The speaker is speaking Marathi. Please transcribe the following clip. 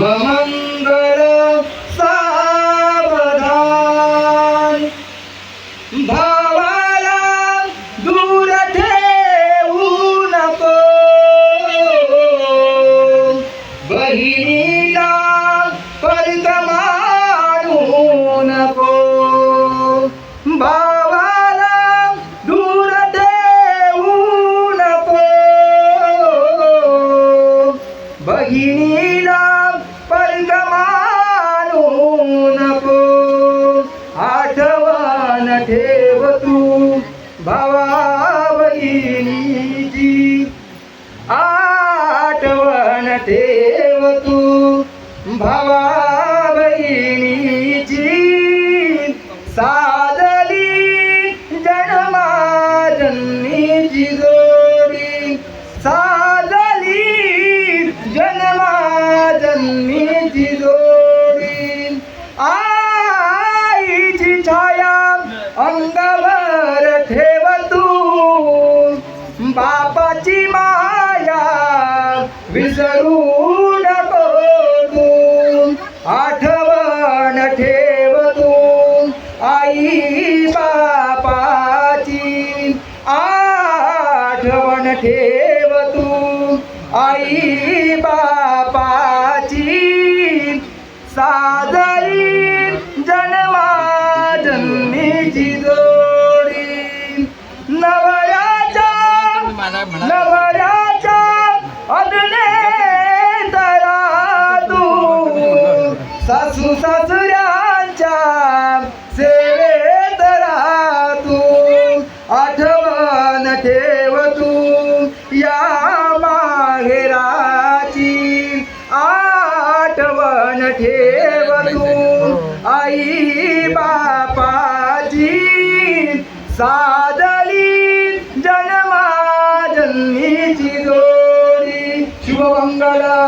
शुभमंगल सावधान। भावाला दूर ठेवू बहिनीला बहिणीला परत भावाला दूर ठेवू नको। बहिणीला बहिणीची साधली जन्माजन्मीची जोडी. साधली जन्माजन्मीची जोडी. आईची छाया अंगभर ठेव तू बापाची मा विसरू नको तू. आठवण ठेव तू. आई बापाची आठवण ठेव तू. आई बापाची साजरी जन्मा जन्मीची जिजो सासऱ्यांच्या सेवेत राहतू. आठवण ठेव तू या माघेराची आठवण ठेव तू आई बापाची सादली जन्मा जन्मीची जोडी. शिवमंगला